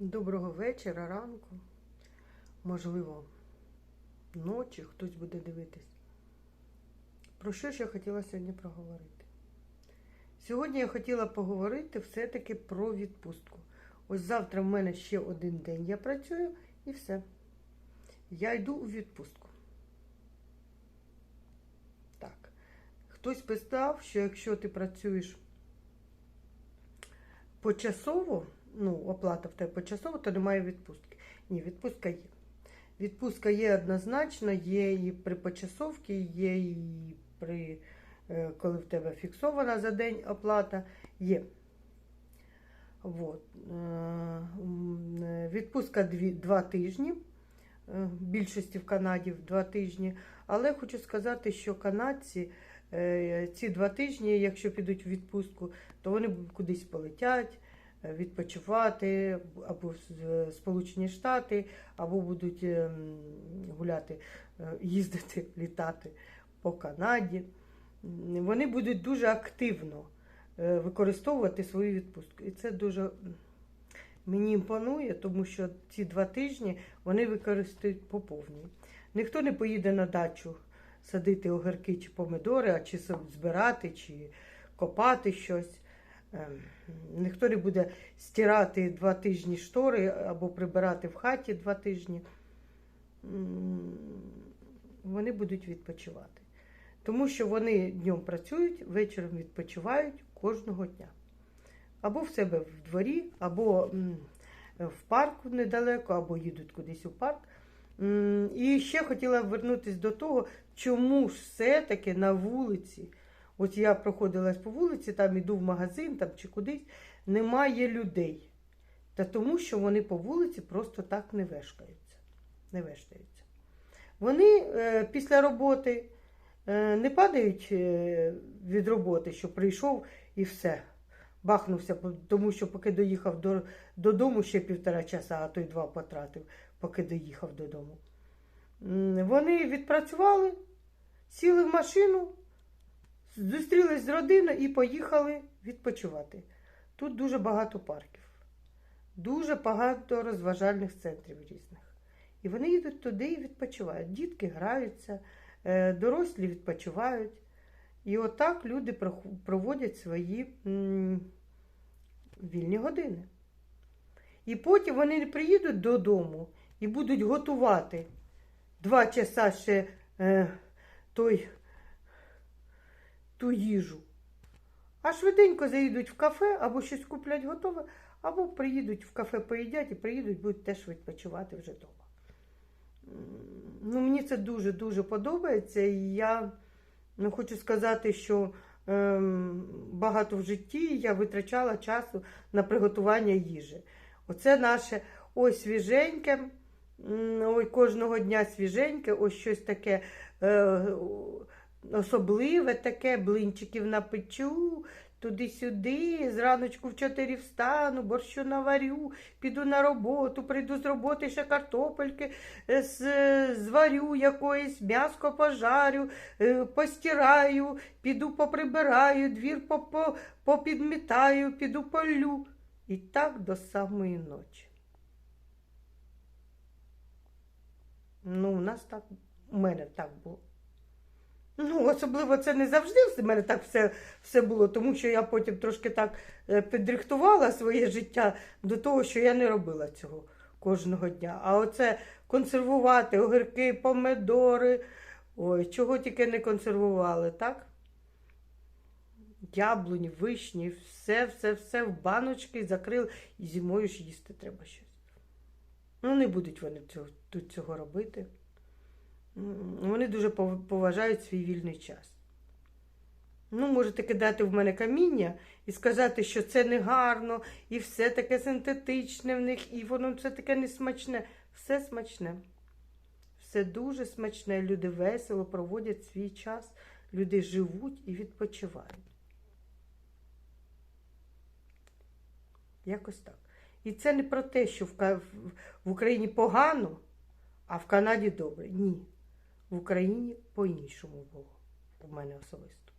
Доброго вечора, ранку. Можливо, ночі хтось буде дивитись. Про що ж я хотіла сьогодні проговорити? Сьогодні я хотіла поговорити все-таки про відпустку. Ось завтра в мене ще один день я працюю і все. Я йду у відпустку. Так. Хтось писав, що якщо ти працюєш почасово, ну, оплата в тебе почасово, то немає відпустки. Ні, відпустка є. Відпустка є однозначно, є і при почасовці, є і при е, коли в тебе фіксована за день оплата, є. Вот. Е, е, Відпустка дві, два тижні. В більшості в Канаді два тижні. Але хочу сказати, що канадці ці два тижні, якщо підуть в відпустку, то вони кудись полетять відпочивати або в Сполучені Штати, або будуть ем, гуляти, е, їздити, літати по Канаді. Вони будуть дуже активно е, використовувати свою відпустку. І це дуже мені імпонує, тому що ці два тижні вони використають по повній. Ніхто не поїде на дачу садити огірки чи помидори, а чи збирати, чи копати щось. Ем, Ніхто не буде стирати два тижні штори або прибирати в хаті два тижні. Вони будуть відпочивати. Тому що вони днем працюють, вечором відпочивають кожного дня. Або в себе в дворі, або в парку недалеко, або їдуть кудись у парк. І ще хотіла вернутися до того, чому ж все-таки на вулиці, от я проходилась по вулиці, там іду в магазин там, чи кудись, немає людей. Та тому, що вони по вулиці просто так не вешкаються. Не вештаються. Вони е, після роботи е, не падають е, від роботи, що прийшов і все. Бахнувся, тому що поки доїхав до, додому ще півтора часа, а то й два потратив, поки доїхав додому. Вони відпрацювали, сіли в машину, зустрілись з родиною і поїхали відпочивати. Тут дуже багато парків, дуже багато розважальних центрів різних. І вони їдуть туди і відпочивають. Дітки граються, е, дорослі відпочивають. І отак люди проводять свої вільні години. І потім вони приїдуть додому і будуть готувати два часа ще е, той, ту їжу. А швиденько заїдуть в кафе або щось куплять готове, або приїдуть в кафе, поїдять і приїдуть, будуть теж відпочивати вже вдома. Ну, мені це дуже-дуже подобається. І я ну, хочу сказати, що ем, багато в житті я витрачала часу на приготування їжі. Оце наше ось свіженьке, ой, кожного дня свіженьке, ось щось таке е, особливе, таке, блинчиків напечу, туди-сюди, зраночку в чотири встану, борщу наварю, піду на роботу, прийду з роботи, ще картопельки е, зварю якоїсь, м'яско пожарю, е, постираю, піду поприбираю, двір попідмітаю, піду полю. І так до самої ночі. Ну, у нас так, у мене так було. Ну, особливо це не завжди в мене так все, все було, тому що я потім трошки так е, підрихтувала своє життя до того, що я не робила цього кожного дня. А оце консервувати огірки, помидори, ой, чого тільки не консервували, так? Яблуні, вишні, все, все, все в баночки закрили, і зимою ж їсти треба щось. Ну, не будуть вони цього, тут цього робити. Вони дуже поважають свій вільний час. Ну, можете кидати в мене каміння і сказати, що це не гарно, і все таке синтетичне в них, і воно все таке несмачне. Все смачне. Все дуже смачне. Люди весело проводять свій час, люди живуть і відпочивають. Якось так. І це не про те, що в Україні погано, а в Канаді добре. Ні. В Україні по-іншому було. У мене особисто.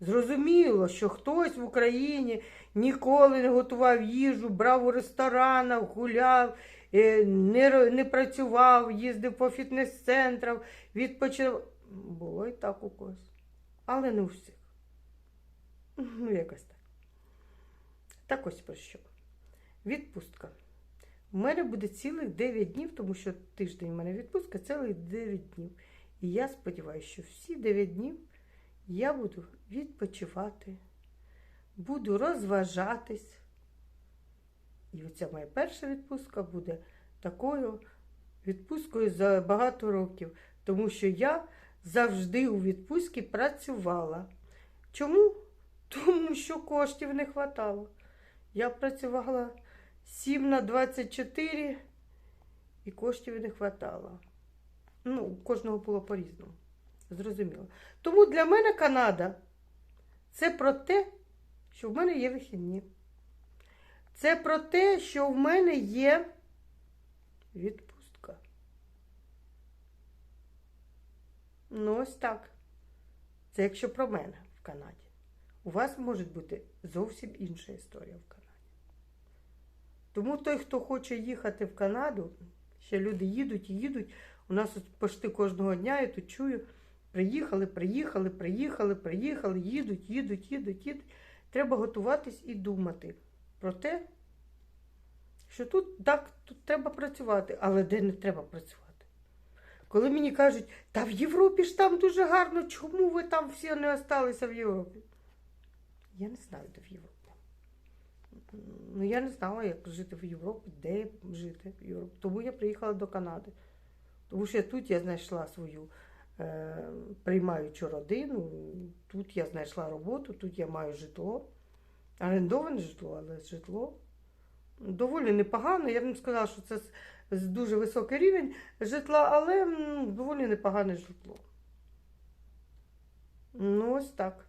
Зрозуміло, що хтось в Україні ніколи не готував їжу, брав у ресторанах, гуляв, е, не, не працював, їздив по фітнес-центрах, відпочивав. Було і так у когось. Але не у всіх. Ну, якось так. Так ось про що. Відпустка. У мене буде цілих 9 днів, тому що тиждень у мене відпустка, цілих 9 днів. І я сподіваюся, що всі 9 днів я буду відпочивати, буду розважатись. І оця моя перша відпустка буде такою відпусткою за багато років, тому що я завжди у відпустці працювала. Чому? Тому що коштів не вистачало. Я працювала 7 на 24 і коштів не вистачало. Ну, у кожного було по-різному. Зрозуміло. Тому для мене Канада це про те, що в мене є вихідні. Це про те, що в мене є відпустка. Ну, ось так. Це якщо про мене в Канаді. У вас може бути зовсім інша історія в Канаді. Тому той, хто хоче їхати в Канаду, ще люди їдуть і їдуть. У нас от почти кожного дня я тут чую. Приїхали, приїхали, приїхали, приїхали, їдуть, їдуть, їдуть, їдуть. Треба готуватись і думати про те, що тут так, тут треба працювати, але де не треба працювати. Коли мені кажуть, та в Європі ж там дуже гарно, чому ви там всі не осталися в Європі? Я не знаю, де в Європі. Ну, я не знала, як жити в Європі, де жити в Європі. Тому я приїхала до Канади. Тому що тут я знайшла свою е, приймаючу родину, тут я знайшла роботу, тут я маю житло. Орендоване житло, але житло доволі непогано. Я б не сказала, що це дуже високий рівень житла, але доволі непогане житло. Ну, ось так.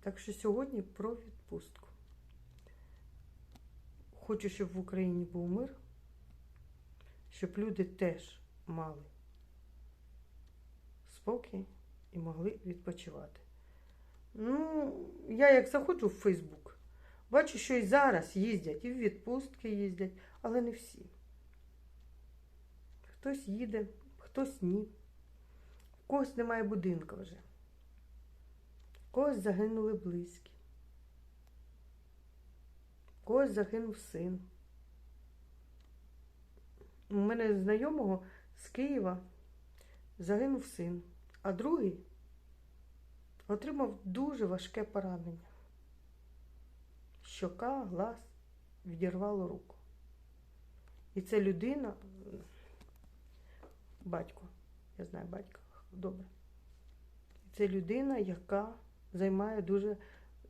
Так що сьогодні про відпустку. Хочу, щоб в Україні був мир, щоб люди теж мали спокій і могли відпочивати. Ну, я як заходжу в Фейсбук, бачу, що і зараз їздять, і в відпустки їздять, але не всі. Хтось їде, хтось ні. В когось немає будинка вже. Когось загинули близькі. Когось загинув син. У мене знайомого з Києва загинув син, а другий отримав дуже важке поранення. Щока, глаз, відірвало руку. І це людина, батько, я знаю батька, добре. І це людина, яка займає дуже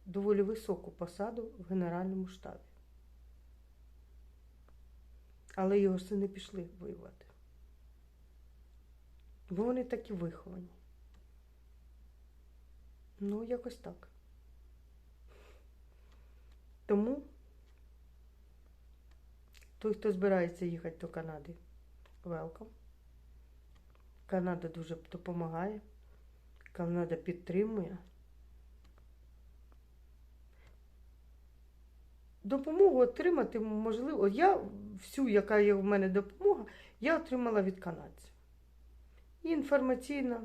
доволі високу посаду в Генеральному штабі. Але його сини пішли воювати. Бо вони такі виховані. Ну, якось так. Тому той, хто збирається їхати до Канади, welcome. Канада дуже допомагає. Канада підтримує. Допомогу отримати можливо. Я всю, яка є в мене допомога, я отримала від канадців. І інформаційна,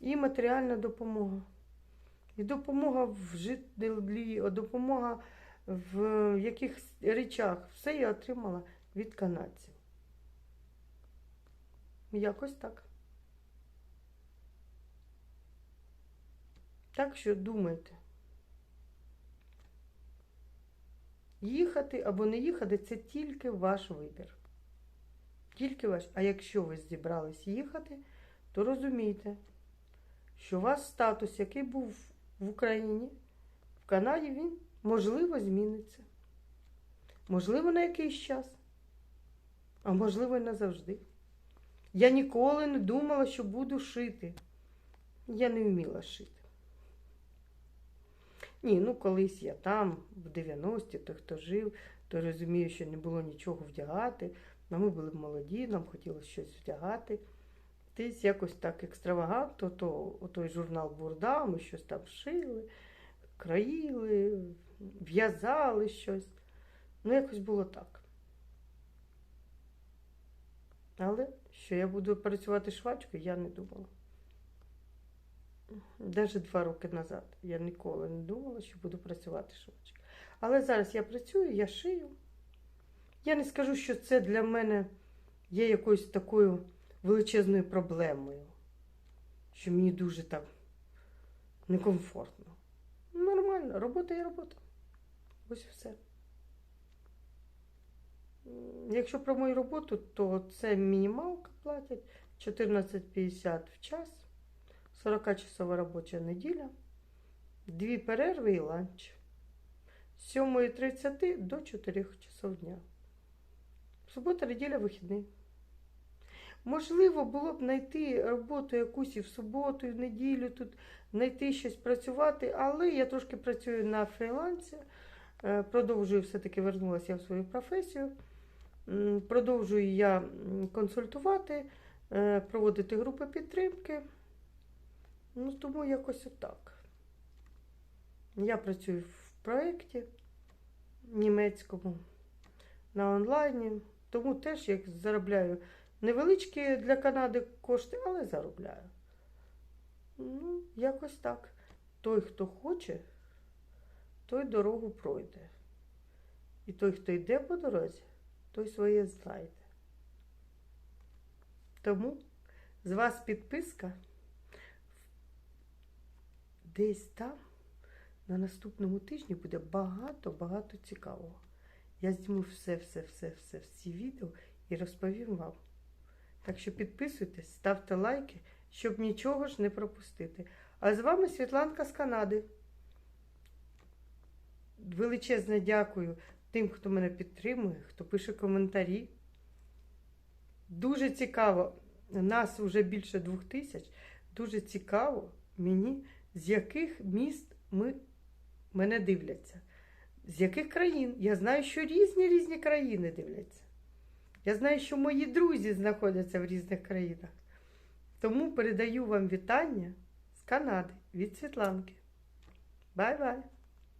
і матеріальна допомога, і допомога в житлі, допомога в якихось речах. Все я отримала від канадців. Якось так. Так що думайте. Їхати або не їхати це тільки ваш вибір. Тільки ваш. А якщо ви зібрались їхати, то розумійте, що у вас статус, який був в Україні, в Канаді, він можливо зміниться. Можливо, на якийсь час, а можливо, і назавжди. Я ніколи не думала, що буду шити. Я не вміла шити. Ні, ну колись я там, в 90-ті, той, хто жив, той розуміє, що не було нічого вдягати. А ми були молоді, нам хотілося щось вдягати. Десь якось так екстравагантно, то той журнал Бурда, ми щось там шили, країли, в'язали щось. Ну, якось було так. Але що я буду працювати швачкою, я не думала. Навіть два роки назад я ніколи не думала, що буду працювати швачкою. Але зараз я працюю, я шию. Я не скажу, що це для мене є якоюсь такою величезною проблемою, що мені дуже так некомфортно. Нормально, робота є робота. Ось і все. Якщо про мою роботу, то це мінімалка платять 14,50 в час, 40-часова робоча неділя, дві перерви і ланч. З 7.30 до 4 часов дня. Субота, неділя, вихідний. Можливо, було б знайти роботу якусь і в суботу, і в неділю тут знайти щось працювати, але я трошки працюю на фрілансі. Е, Продовжую все-таки вернулася в свою професію. Продовжую я консультувати, е, проводити групи підтримки. Ну, тому якось отак. Я працюю в проєкті німецькому на онлайні, тому теж як заробляю невеличкі для Канади кошти, але заробляю. Ну, якось так. Той, хто хоче, той дорогу пройде. І той, хто йде по дорозі, той своє знайде. Тому з вас підписка десь там на наступному тижні буде багато-багато цікавого. Я зніму все, все, все, все, всі відео і розповім вам. Так що підписуйтесь, ставте лайки, щоб нічого ж не пропустити. А з вами Світланка з Канади. Величезне дякую тим, хто мене підтримує, хто пише коментарі. Дуже цікаво, нас вже більше двох тисяч. Дуже цікаво мені, з яких міст ми, мене дивляться. З яких країн? Я знаю, що різні різні країни дивляться. Я знаю, що мої друзі знаходяться в різних країнах. Тому передаю вам вітання з Канади від Світланки. Бай-бай!